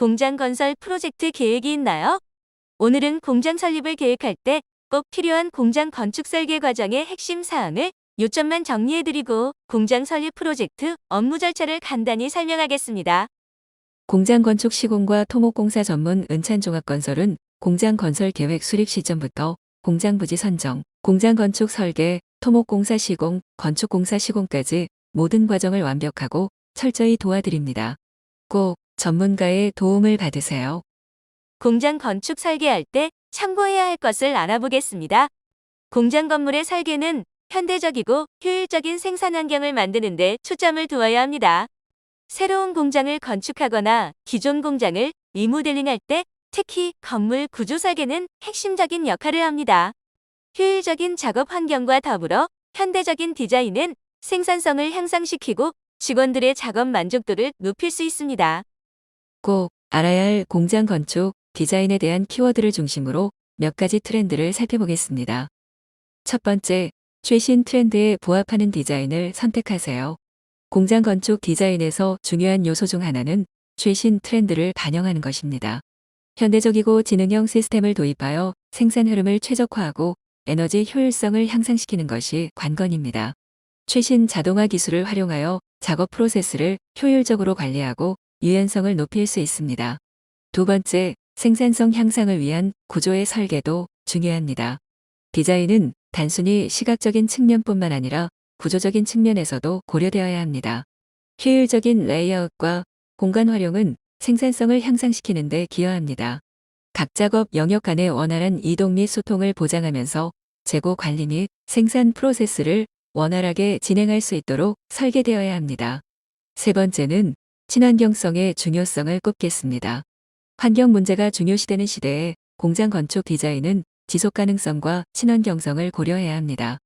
공장 건설 프로젝트 계획이 있나요? 오늘은 공장 설립을 계획할 때 꼭 필요한 공장 건축 설계 과정의 핵심 사항을 요점만 정리해드리고 공장 설립 프로젝트 업무 절차를 간단히 설명하겠습니다. 공장 건축 시공과 토목공사 전문 은찬종합건설은 공장 건설 계획 수립 시점부터 공장 부지 선정, 공장 건축 설계, 토목공사 시공, 건축공사 시공까지 모든 과정을 완벽하고 철저히 도와드립니다. 꼭 전문가의 도움을 받으세요. 공장 건축 설계할 때 참고해야 할 것을 알아보겠습니다. 공장 건물의 설계는 현대적이고 효율적인 생산 환경을 만드는 데 초점을 두어야 합니다. 새로운 공장을 건축하거나 기존 공장을 리모델링할 때 특히 건물 구조 설계는 핵심적인 역할을 합니다. 효율적인 작업 환경과 더불어 현대적인 디자인은 생산성을 향상시키고 직원들의 작업 만족도를 높일 수 있습니다. 꼭 알아야 할 공장 건축, 디자인에 대한 키워드를 중심으로 몇 가지 트렌드를 살펴보겠습니다. 첫 번째, 최신 트렌드에 부합하는 디자인을 선택하세요. 공장 건축 디자인에서 중요한 요소 중 하나는 최신 트렌드를 반영하는 것입니다. 현대적이고 지능형 시스템을 도입하여 생산 흐름을 최적화하고 에너지 효율성을 향상시키는 것이 관건입니다. 최신 자동화 기술을 활용하여 작업 프로세스를 효율적으로 관리하고 유연성을 높일 수 있습니다. 두 번째, 생산성 향상을 위한 구조의 설계도 중요합니다. 디자인은 단순히 시각적인 측면뿐만 아니라 구조적인 측면에서도 고려되어야 합니다. 효율적인 레이아웃과 공간 활용은 생산성을 향상시키는 데 기여합니다. 각 작업 영역 간의 원활한 이동 및 소통을 보장하면서 재고 관리 및 생산 프로세스를 원활하게 진행할 수 있도록 설계되어야 합니다. 세 번째는 친환경성의 중요성을 꼽겠습니다. 환경 문제가 중요시되는 시대에 공장 건축 디자인은 지속 가능성과 친환경성을 고려해야 합니다.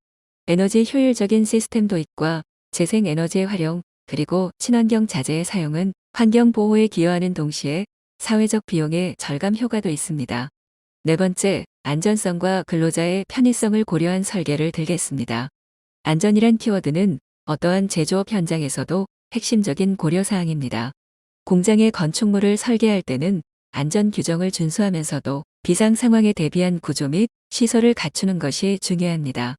에너지 효율적인 시스템 도입과 재생 에너지의 활용, 그리고 친환경 자재의 사용은 환경 보호에 기여하는 동시에 사회적 비용의 절감 효과도 있습니다. 네 번째, 안전성과 근로자의 편의성을 고려한 설계를 들겠습니다. 안전이란 키워드는 어떠한 제조업 현장에서도 핵심적인 고려사항입니다. 공장의 건축물을 설계할 때는 안전 규정을 준수하면서도 비상 상황에 대비한 구조 및 시설을 갖추는 것이 중요합니다.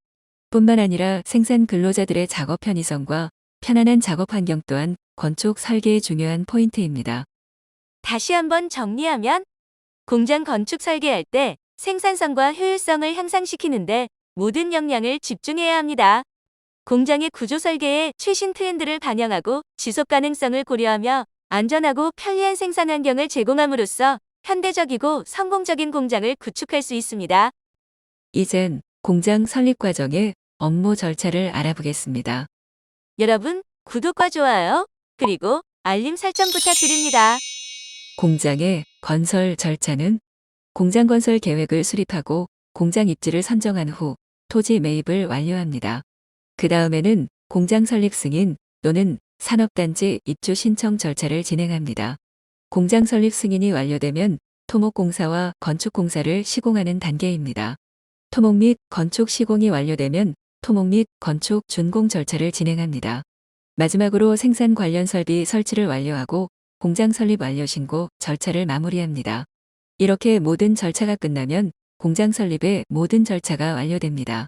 뿐만 아니라 생산 근로자들의 작업 편의성과 편안한 작업 환경 또한 건축 설계의 중요한 포인트입니다. 다시 한번 정리하면 공장 건축 설계할 때 생산성과 효율성을 향상시키는데 모든 역량을 집중해야 합니다. 공장의 구조 설계에 최신 트렌드를 반영하고 지속 가능성을 고려하며 안전하고 편리한 생산 환경을 제공함으로써 현대적이고 성공적인 공장을 구축할 수 있습니다. 이젠 공장 설립 과정의 업무 절차를 알아보겠습니다. 여러분, 구독과 좋아요, 그리고 알림 설정 부탁드립니다. 공장의 건설 절차는 공장 건설 계획을 수립하고 공장 입지를 선정한 후 토지 매입을 완료합니다. 그 다음에는 공장 설립 승인 또는 산업단지 입주 신청 절차를 진행합니다. 공장 설립 승인이 완료되면 토목공사와 건축공사를 시공하는 단계입니다. 토목 및 건축 시공이 완료되면 토목 및 건축 준공 절차를 진행합니다. 마지막으로 생산 관련 설비 설치를 완료하고 공장 설립 완료 신고 절차를 마무리합니다. 이렇게 모든 절차가 끝나면 공장 설립의 모든 절차가 완료됩니다.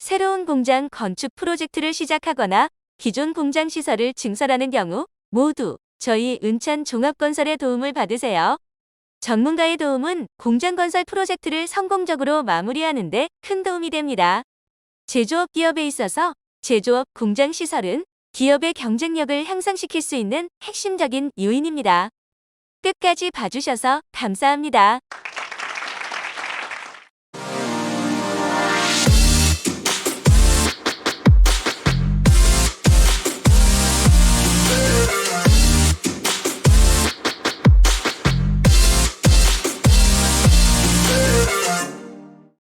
새로운 공장 건축 프로젝트를 시작하거나 기존 공장 시설을 증설하는 경우 모두 저희 은찬 종합건설의 도움을 받으세요. 전문가의 도움은 공장 건설 프로젝트를 성공적으로 마무리하는 데 큰 도움이 됩니다. 제조업 기업에 있어서 제조업 공장 시설은 기업의 경쟁력을 향상시킬 수 있는 핵심적인 요인입니다. 끝까지 봐주셔서 감사합니다.